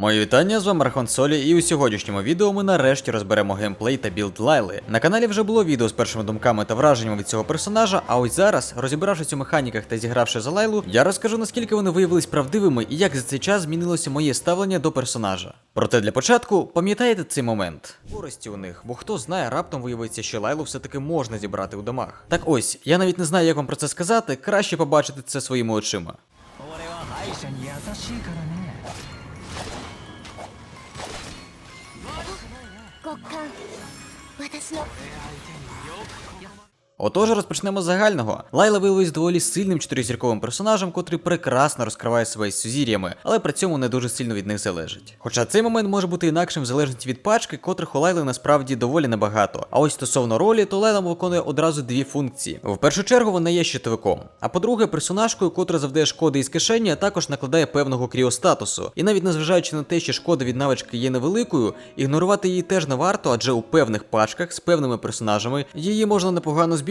Мої вітання з вами Рахон Солі, і у сьогоднішньому відео ми нарешті розберемо геймплей та білд Лайли. На каналі вже було відео з першими думками та враженнями від цього персонажа, а ось зараз, розібравшись у механіках та зігравши за Лайлу, я розкажу наскільки вони виявились правдивими і як за цей час змінилося моє ставлення до персонажа. Проте для початку пам'ятаєте цей момент? Користі у них, бо хто знає, раптом виявиться, що Лайлу все-таки можна зібрати у домах. Так ось, я навіть не знаю, як вам про це сказати, краще побачити це своїми очима. 極寒私の。Отож, розпочнемо з загального. Лайла виявилась доволі сильним чотиризірковим персонажем, котрий прекрасно розкриває себе із сузір'ями, але при цьому не дуже сильно від них залежить. Хоча цей момент може бути інакшим в залежності від пачки, котрих у Лайли насправді доволі небагато. А ось стосовно ролі, то Лайла виконує одразу дві функції. В першу чергу вона є щитовиком, а по-друге, персонажкою, котра завдає шкоди із кишені, а також накладає певного кріостатусу. І навіть незважаючи на те, що шкода від навички є невеликою, ігнорувати її теж не варто, адже у певних пачках з певними персонажами її можна непогано збільшити.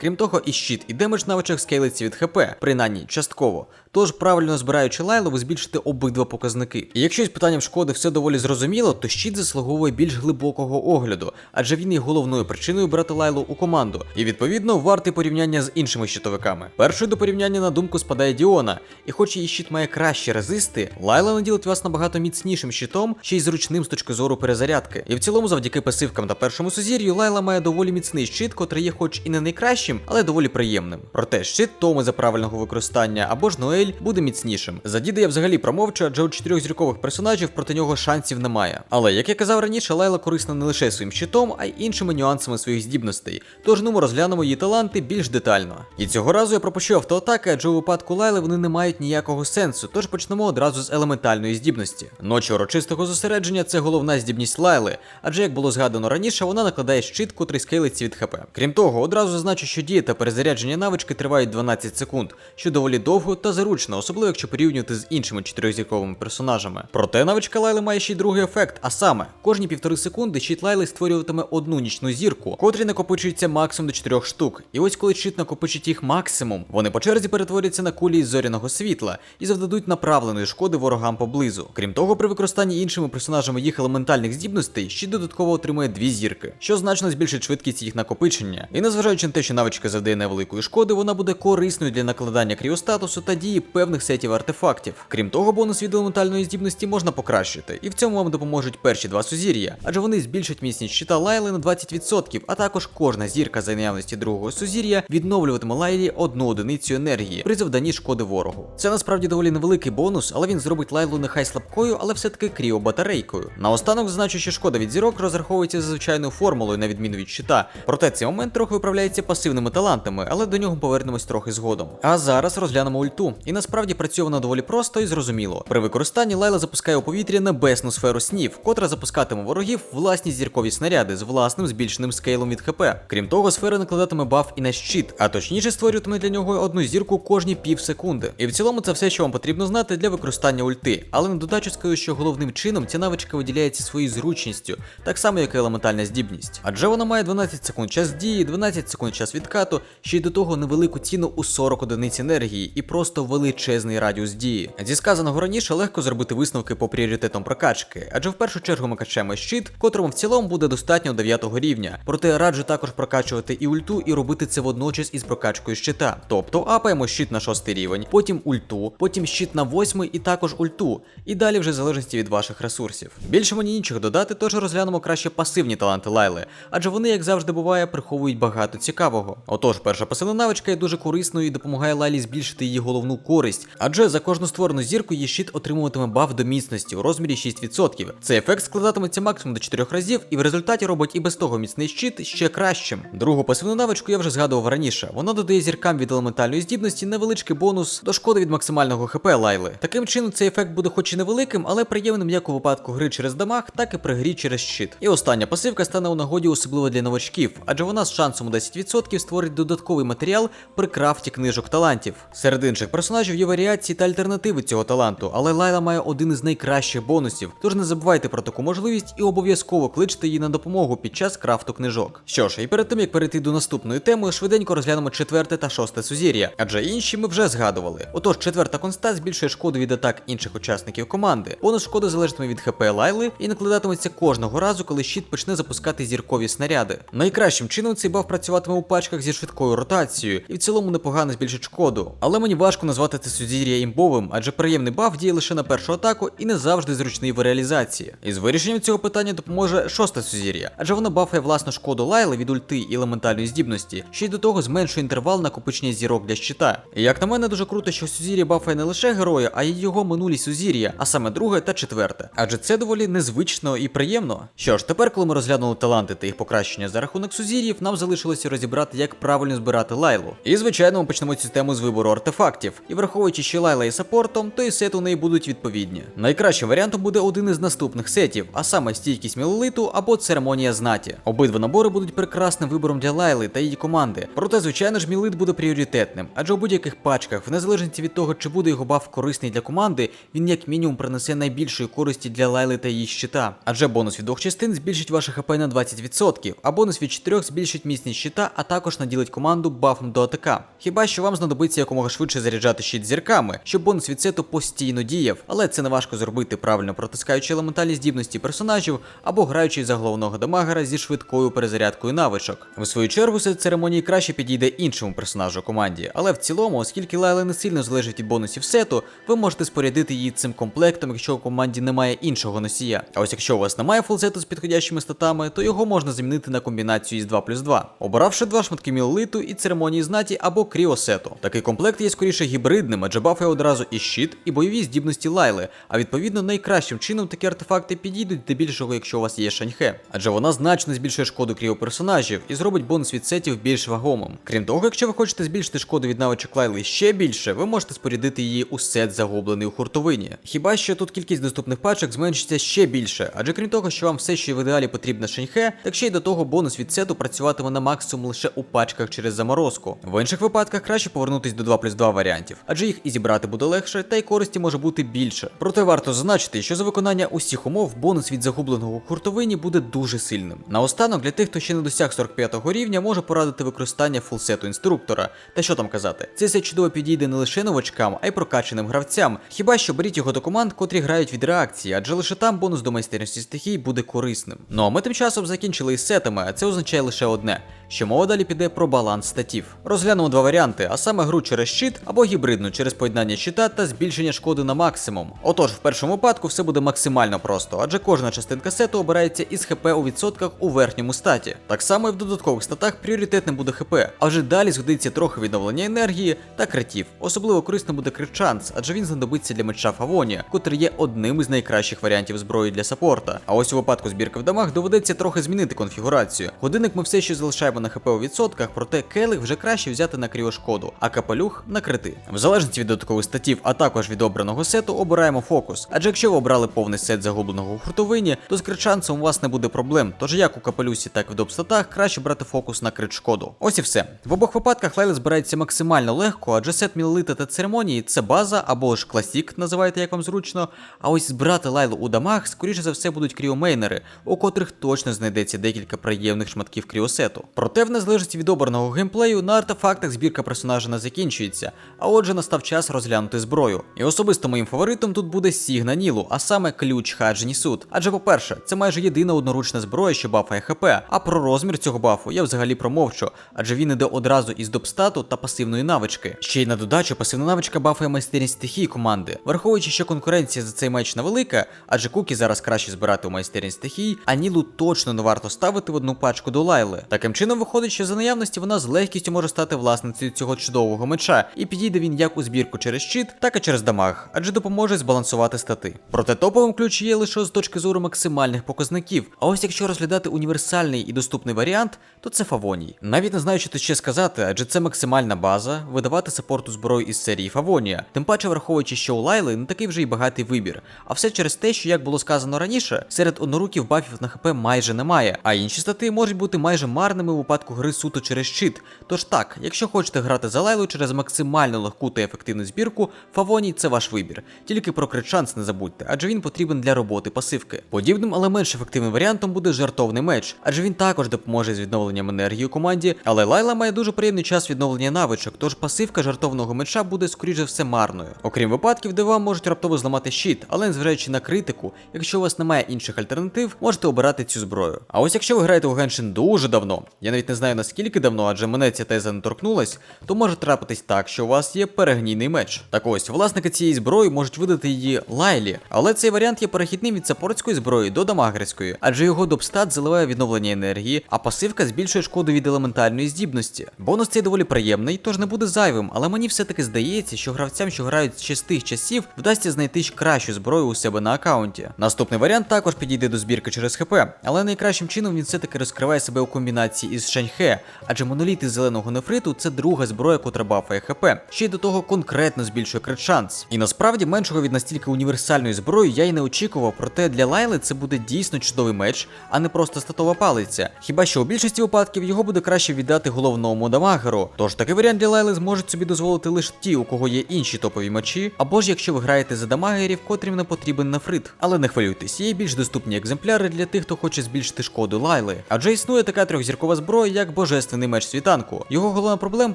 Крім того, і щит, і демедж навичок скейлиться від ХП, принаймні частково. Тож, правильно збираючи лайлу, ви збільшите обидва показники. І якщо з питанням шкоди все доволі зрозуміло, то щит заслуговує більш глибокого огляду, адже він є головною причиною брати лайлу у команду, і відповідно вартий порівняння з іншими щитовиками. Першою до порівняння на думку спадає Діона, і хоч її щит має кращі резисти, лайла наділить вас набагато міцнішим щитом, ще й зручним з точки зору перезарядки. І в цілому, завдяки пасивкам та першому сузір'ю, лайла має доволі міцний щит, котрий є хоч і не найкращим, але доволі приємним. Проте щит Томи за правильного використання або ж Ноель буде міцнішим. За діда я взагалі промовчу, адже у чотирьох зіркових персонажів проти нього шансів немає. Але як я казав раніше, Лайла корисна не лише своїм щитом, а й іншими нюансами своїх здібностей. Тож ну ми розглянемо її таланти більш детально. І цього разу я пропущу автоатаки, адже у випадку Лайли вони не мають ніякого сенсу, тож почнемо одразу з елементальної здібності. Ночі урочистого зосередження це головна здібність Лайли, адже як було згадано раніше, вона накладає щит, котрий скейлиться від ХП. Крім того, одразу зазначу, що дія та перезарядження навички тривають 12 секунд, що доволі довго та зручно, особливо якщо порівнювати з іншими чотирьохзірковими персонажами. Проте навичка Лайли має ще й другий ефект, а саме, кожні півтори секунди щит Лайли створюватиме одну нічну зірку, котрі накопичується максимум до 4 штук. І ось коли щит накопичить їх максимум, вони по черзі перетворяться на кулі із зоряного світла і завдадуть направленої шкоди ворогам поблизу. Крім того, при використанні іншими персонажами їх елементальних здібностей, щит додатково отримує дві зірки, що значно збільшить швидкість їх накопичення. І незважаючи на те, що навичка завдає невеликої шкоди, вона буде корисною для накладання кріостатусу та дії певних сетів артефактів. Крім того, бонус від елементальної здібності можна покращити, і в цьому вам допоможуть перші два сузір'я, адже вони збільшать міцність щита Лайли на 20%, а також кожна зірка за наявності другого сузір'я відновлюватиме Лайлі одну одиницю енергії при завданні шкоди ворогу. Це насправді доволі невеликий бонус, але він зробить Лайлу нехай слабкою, але все-таки кріобатарейкою. Наостанок зазначу, що шкода від зірок розраховується за звичайною формулою, на відміну від щита. Проте цей момент трохи управляється пасивними талантами, але до нього повернемось трохи згодом. А зараз розглянемо ульту. І насправді працює вона доволі просто і зрозуміло. При використанні Лайла запускає у повітря небесну сферу снів, котра запускатиме ворогів власні зіркові снаряди з власним збільшеним скейлом від ХП. Крім того, сфера накладатиме баф і на щит, а точніше створюватиме для нього одну зірку кожні пів секунди. І в цілому це все, що вам потрібно знати для використання ульти. Але на додачу скажу, що головним чином ця навичка виділяється своєю зручністю, так само як і елементальна здібність. Адже вона має 12 секунд час дії, 12 секунд час відкату, ще й до того невелику ціну у 40 одиниць енергії і просто величезний радіус дії. Зі сказаного раніше легко зробити висновки по пріоритетам прокачки, адже в першу чергу ми качаємо щит, котрому в цілому буде достатньо 9 рівня. Проте раджу також прокачувати і ульту і робити це водночас із прокачкою щита. Тобто апаємо щит на 6 рівень, потім ульту, потім щит на 8 і також ульту. І далі вже в залежності від ваших ресурсів. Більше мені нічого додати, тож розглянемо краще пасивні таланти Лайли, адже вони, як завжди буває, приховують багато цікавого. Отож, перша пасивна навичка є дуже корисною і допомагає Лайлі збільшити її головну користь, адже за кожну створену зірку її щит отримуватиме баф до міцності у розмірі 6%. Цей ефект складатиметься максимум до 4 разів, і в результаті робить і без того міцний щит ще кращим. Другу пасивну навичку я вже згадував раніше. Вона додає зіркам від елементальної здібності невеличкий бонус до шкоди від максимального ХП Лайли. Таким чином, цей ефект буде хоч і невеликим, але приємним як у випадку гри через дамаг, так і при грі через щит. І остання пасивка стане у нагоді особливо для новачків, адже вона з шансом у 10% створить додатковий матеріал при крафті книжок талантів. Серед інших персонажів є варіації та альтернативи цього таланту, але Лайла має один із найкращих бонусів, тож не забувайте про таку можливість і обов'язково кличте її на допомогу під час крафту книжок. Що ж, і перед тим як перейти до наступної теми, швиденько розглянемо четверте та шосте сузір'я, адже інші ми вже згадували. Отож, четверта конста збільшує шкоду від атак інших учасників команди. Бонус шкоди залежатиме від ХП Лайли і накладатиметься кожного разу, коли щит почне запускати зіркові снаряди. Найкращим чином цей баф працюватиме у пачках зі швидкою ротацією і в цілому непогано збільшить шкоду. Але мені важко назвати це сузір'я імбовим, адже приємний баф діє лише на першу атаку і не завжди зручний в реалізації. І з вирішенням цього питання допоможе шосте сузір'я, адже воно бафає власну шкоду Лайли від ульти і елементальної здібності, ще й до того зменшує інтервал накопичення зірок для щита. І як на мене, дуже круто, що сузір'я бафає не лише героя, а й його минулі сузір'я, а саме друге та четверте. Адже це доволі незвично і приємно. Що ж, тепер, коли ми розглянули таланти та їх покращення за рахунок сузір'їв, нам залишилося розібрати, як правильно збирати лайлу. І звичайно, ми почнемо цю тему з вибору артефактів. І враховуючи, що лайла є саппортом, то і сети у неї будуть відповідні. Найкращим варіантом буде один із наступних сетів, а саме стійкість мілолиту або церемонія знаті. Обидва набори будуть прекрасним вибором для лайли та її команди. Проте, звичайно ж, мілит буде пріоритетним, адже у будь-яких пачках, в незалежності від того, чи буде його баф корисний для команди, він як мінімум принесе найбільшої користі для лайли та її щита. Адже бонус від двох частин збільшить ваше хп на 20%, а бонус від 4 збільшить міцність щита, а також наділить команду бафом до АТК. Хіба що вам знадобиться якомога швидше заряджати щит зірками, щоб бонус від сету постійно діяв, але це не важко зробити правильно протискаючи елементальні здібності персонажів або граючи за головного дамагера зі швидкою перезарядкою навичок. В свою чергу сет церемонії краще підійде іншому персонажу команді, але в цілому, оскільки Лайла не сильно залежить від бонусів сету, ви можете спорядити її цим комплектом, якщо у команді немає іншого носія. А ось якщо у вас немає фулсету з підходящими статами, то його можна замінити на комбінацію із 2 плюс 2, обравши два шматки мілолиту і церемонії знаті або кріосету. Такий комплект є скоріше гібридним, адже бафає одразу і щит, і бойові здібності Лайли, а відповідно найкращим чином такі артефакти підійдуть здебільшого, якщо у вас є шаньхе, адже вона значно збільшує шкоду кріоперсонажів і зробить бонус від сетів більш вагомим. Крім того, якщо ви хочете збільшити шкоду від навичок Лайли ще більше, ви можете спорядити її у сет загублений у хуртовині. Хіба що тут кількість доступних пачок зменшиться ще більше, адже крім того, що вам все ще в ідеалі потрібна шаньхе, так ще й до того бонус від сету працюватиме на максимум лише у пачках через заморозку. В інших випадках краще повернутись до 2 плюс 2 варіантів, адже їх і зібрати буде легше, та й користі може бути більше. Проте варто зазначити, що за виконання усіх умов бонус від загубленого у хуртовині буде дуже сильним. Наостанок, для тих, хто ще не досяг 45-го рівня, можу порадити використання фулсету інструктора. Та що там казати, цей сет чудово підійде не лише новачкам, а й прокачаним гравцям. Хіба що беріть його до команд, котрі грають від реакції, адже лише там бонус до майстерності стихій буде корисним. Ну а ми тим часом закінчили із сетами, а це означає лише одне. Що мова далі піде про баланс статів. Розглянемо два варіанти, а саме гру через щит або гібридну через поєднання щита та збільшення шкоди на максимум. Отож, в першому випадку все буде максимально просто, адже кожна частинка сету обирається із ХП у відсотках у верхньому статі. Так само і в додаткових статах пріоритетним буде ХП, а вже далі згодиться трохи відновлення енергії та критів. Особливо корисним буде критшанс, адже він знадобиться для меча Фавонія, котрий є одним із найкращих варіантів зброї для саппорта. А ось у випадку збірки в дамаг доведеться трохи змінити конфігурацію. Годинник ми все ще залишаємо на ХП у відсотках, проте келих вже краще взяти на кріошкоду, а капелюх на крити. В залежності від додаткових статів, а також від обраного сету, обираємо фокус. Адже якщо ви обрали повний сет загубленого у хуртовині, то з критшансом у вас не буде проблем. Тож як у капелюсі, так і в допстатах краще брати фокус на крит шкоду. Ось і все. В обох випадках лайла збирається максимально легко, адже сет мілолита та церемонії це база або ж класік, називайте як вам зручно. А ось збирати лайлу у дамаг, скоріше за все, будуть кріомейнери, у котрих точно знайдеться декілька приємних шматків кріосету. Проте, в незалежності від обраного геймплею, на артефактах збірка персонажа не закінчується, а отже, настав час розглянути зброю. І особисто моїм фаворитом тут буде Сігна Нілу, а саме ключ Хаджні Суд. Адже, по-перше, це майже єдина одноручна зброя, що бафає ХП. А про розмір цього бафу я взагалі промовчу, адже він іде одразу із допстату та пасивної навички. Ще й на додачу пасивна навичка бафає майстерність стихії команди, враховуючи, що конкуренція за цей меч невелика, адже куки зараз краще збирати у майстерність стихій, а Нілу точно не варто ставити в одну пачку до лайли. Таким чином виходить, що за наявності вона з легкістю може стати власницею цього чудового меча, і підійде він як у збірку через щит, так і через дамаг, адже допоможе збалансувати стати. Проте топовим ключ є лише з точки зору максимальних показників. А ось якщо розглядати універсальний і доступний варіант, то це Фавоній. Навіть не знаю, що тут ще сказати, адже це максимальна база видавати саппорту зброю із серії Фавонія. Тим паче, враховуючи, що у Лайли не такий вже й багатий вибір. А все через те, що як було сказано раніше, серед одноруків бафів на ХП майже немає, а інші стати можуть бути майже марними у випадку гри суто через щит. Тож так, якщо хочете грати за Лайлу через максимально легку та ефективну збірку, Фавоній це ваш вибір. Тільки про крит шанс не забудьте, адже він потрібен для роботи пасивки. Подібним, але менш ефективним варіантом буде жартовний меч, адже він також допоможе з відновленням енергії у команді, але Лайла має дуже приємний час відновлення навичок, тож пасивка жартовного меча буде скоріше все марною. Окрім випадків, де вам можуть раптово зламати щит, але незважаючи на критику, якщо у вас немає інших альтернатив, можете обирати цю зброю. А ось якщо ви граєте у Геншин дуже давно, я навіть не знаю наскільки давно, адже мене ця теза не торкнулась, то може трапитись так, що у вас є перегнійний меч. Так ось, власники цієї зброї можуть видати її Лайлі, але цей варіант є перехідним від саппортської зброї до дамагерської, адже його допстат заливає відновлення енергії, а пасивка збільшує шкоду від елементальної здібності. Бонус цей доволі приємний, тож не буде зайвим, але мені все-таки здається, що гравцям, що грають з тих часів, вдасться знайти кращу зброю у себе на аккаунті. Наступний варіант також підійде до збірки через ХП, але найкращим чином він все-таки розкриває себе у комбінації із Шаньхе, адже моноліт із зеленого нефриту це друга зброя, котра бафає ХП, ще й до того конкретно збільшує крит шанс. І насправді меншого від настільки універсальної зброї я й не очікував, проте для Лайли це буде дійсно чудовий меч, а не просто статова палиця. Хіба що у більшості випадків його буде краще віддати головному дамагеру. Тож такий варіант для Лайли зможуть собі дозволити лише ті, у кого є інші топові мечі, або ж якщо ви граєте за дамагерів, котрим не потрібен нефрит. Але не хвилюйтесь, є більш доступні екземпляри для тих, хто хоче збільшити шкоду Лайли. Адже існує така трьохзіркова зброя, як божественний меч світанку. Його головна проблема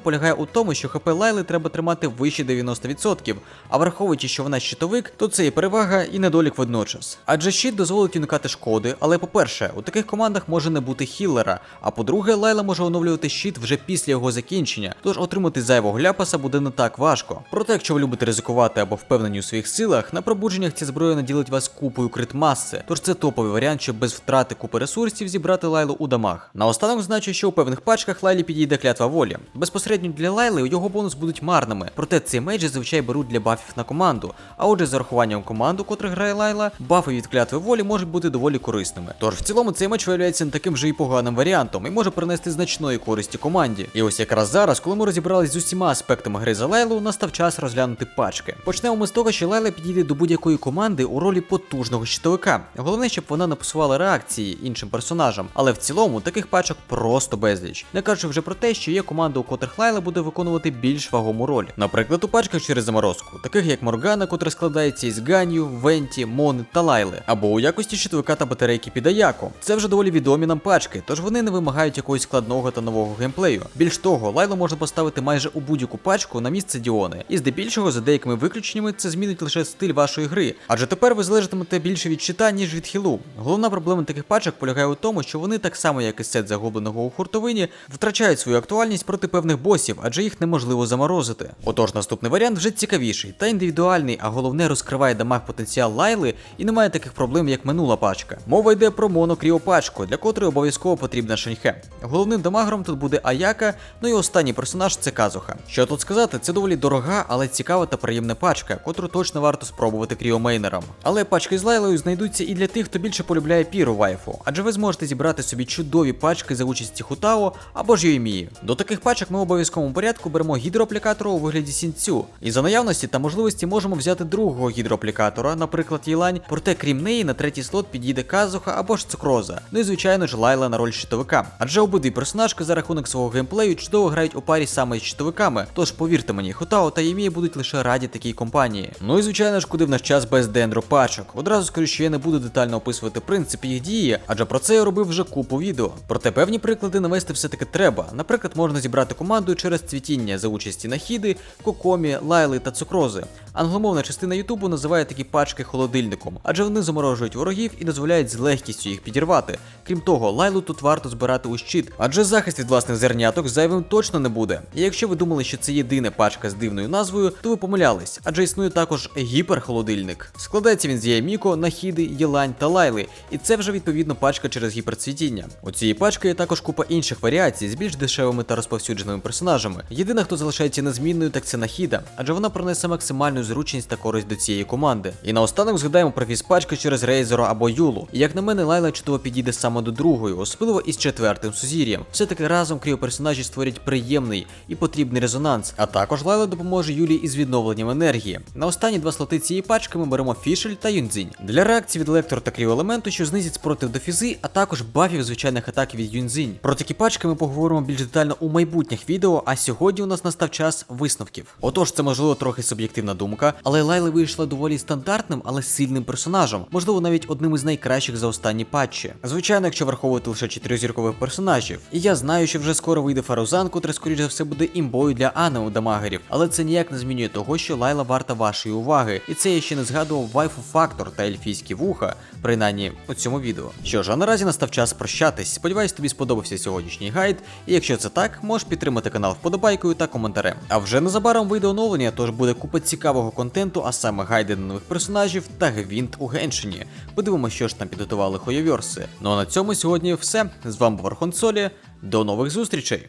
полягає у тому, що ХП Лайли треба тримати вище 90%, а враховуючи, що вона щитовик, то це і перевага, і недолік водночас. Адже щит дозволить уникати шкоди, але по-перше, у таких командах може не бути хіллера, а по-друге, Лайла може оновлювати щит вже після його закінчення, тож отримати зайвого ляпаса буде не так важко. Проте, якщо ви любите ризикувати або впевнені у своїх силах, на пробудженнях ця зброя наділить вас купою крит-маси, тож це топовий варіант, щоб без втрати купи ресурсів зібрати Лайлу у дамаг. Наостанок значу, що у певних пачках Лайлі підійде клятва волі. Безпосередньо для Лайли його бонус будуть марними, проте цей меч зазвичай беруть для бафів на команду. А отже, з урахуванням команду, котра грає Лайла, бафи від клятви волі можуть бути доволі корисними. Тож в цілому цей меч виявляється не таким вже і поганим варіантом і може принести значної користі команді. І ось якраз зараз, коли ми розібрались з усіма аспектами гри за Лайлу, настав час розглянути пачки. Почнемо ми з того, що Лайла підійде до будь-якої команди у ролі потужного щитовика. Головне, щоб вона не посувала реакції іншим персонажам, але в цілому таких пачок просто безліч. Не кажучи вже про те, що є команда, у котрих Лайла буде виконувати більш вагому роль. Наприклад, у пачках через заморозку, таких як Моргана, котра складається із Ганью, Венті, Мони та Лайли, або у якості щитовика та батарейки під Аяко. Це вже доволі відомі нам пачки, тож вони не вимагають якогось складного та нового геймплею. Більш того, Лайлу можна поставити майже у будь-яку пачку на місце Діони, і здебільшого, за деякими виключеннями, це змінить лише стиль вашої гри. Адже тепер ви залежатимете більше від щита, ніж від хілу. Головна проблема таких пачок полягає у тому, що вони так само, як і сет загубленого у хуртовині, втрачають свою актуальність проти певних босів, адже їх неможливо заморозити. Отож, наступний варіант вже цікавіший та індивідуальний, а головне розкриває дамаг потенціал Лайли і немає таких проблем, як минула пачка. Мова йде про монокріопачку, для котрої обов'язково потрібна шеньхе. Головним дамагером тут буде Аяка, ну і останній персонаж це Казуха. Що тут сказати, це доволі дорога, але цікава та приємна пачка, котру точно варто спробувати кріомейнерам. Але пачки з Лайлою знайдуться і для тих, хто більше полюбляє піру вайфу, адже ви зможете зібрати собі чудові пачки за участі Хутао або ж Юймії. До таких пачок ми в обов'язковому порядку беремо гідроаплікатора у вигляді сінцю. І за наявності та можливості можемо взяти другого гідроаплікатора, наприклад, Єлань, проте крім неї на третій слот підійде Казуха або ж Цукроза. Ну і звичайно ж Лайла на роль щитовика. Адже обидві персонажки за рахунок свого геймплею чудово грають у парі саме з щитовиками. Тож повірте мені, Хутао та Ємія будуть лише раді такій компанії. Ну і звичайно ж, куди в наш час без дендро пачок. Одразу скажу, що я не буду детально описувати принцип їх дії, адже про це я робив вже купу відео. Проте певні приклади навести все-таки треба. Наприклад, можна зібрати команду через цвітіння за участі Нахіди, Кокомі, Лайли та Цукрози. Англомовна частина Ютубу називає такі пачки холодильником, адже вони заморожують ворогів і дозволяють з легкістю їх підірвати. Крім того, лайлу тут варто збирати у щит, адже захист від власних зерняток зайвим точно не буде. І якщо ви думали, що це єдина пачка з дивною назвою, то ви помилялись, адже існує також гіперхолодильник. Складається він з Яйміко, Нахіди, Єлань та Лайли, і це вже відповідно пачка через гіперцвітіння. У цієї пачки є також купа інших варіацій з більш дешевими та розповсюдженими персонажами. Єдина, хто залишається незмінною, так це Нахіда, адже вона принесе максимальну зручність та користь до цієї команди. І наостанок згадаємо про фізпачки через Рейзера або Юлу. І як на мене, Лайла чудово підійде саме до другої, особливо із четвертим сузір'ям. Все-таки разом кріоперсонажі створять приємний і потрібний резонанс. А також Лайла допоможе Юлі із відновленням енергії. На останні два слоти цієї пачки ми беремо Фішель та Юнзінь. Для реакції від електро та кріоелементу, що знизять спротив до фізи, а також бафів звичайних атак від Юнзінь. Про такі пачки ми поговоримо більш детально у майбутніх відео, а сьогодні у нас настав час висновків. Отож, це можливо трохи суб'єктивна думка, але Лайла вийшла доволі стандартним, але сильним персонажем, можливо, навіть одним із найкращих за останні патчі. Звичайно, якщо враховувати лише чотиризіркових персонажів. І я знаю, що вже скоро вийде Фарузан, котрий, скоріш за все, буде імбою для Анеу дамагерів, але це ніяк не змінює того, що Лайла варта вашої уваги. І це я ще не згадував вайфу фактор та ельфійські вуха, принаймні у цьому відео. Що ж, а наразі настав час прощатись. Сподіваюсь, тобі сподобався сьогоднішній гайд. І якщо це так, можеш підтримати канал вподобайкою та коментарем. А вже незабаром вийде оновлення, тож буде купа цікавого контенту, а саме гайди на нових персонажів та гвинт у Геншині. Подивимося, що ж там підготували хойовірси. Ну а на цьому сьогодні все. З вами був Архонсолі, До нових зустрічей!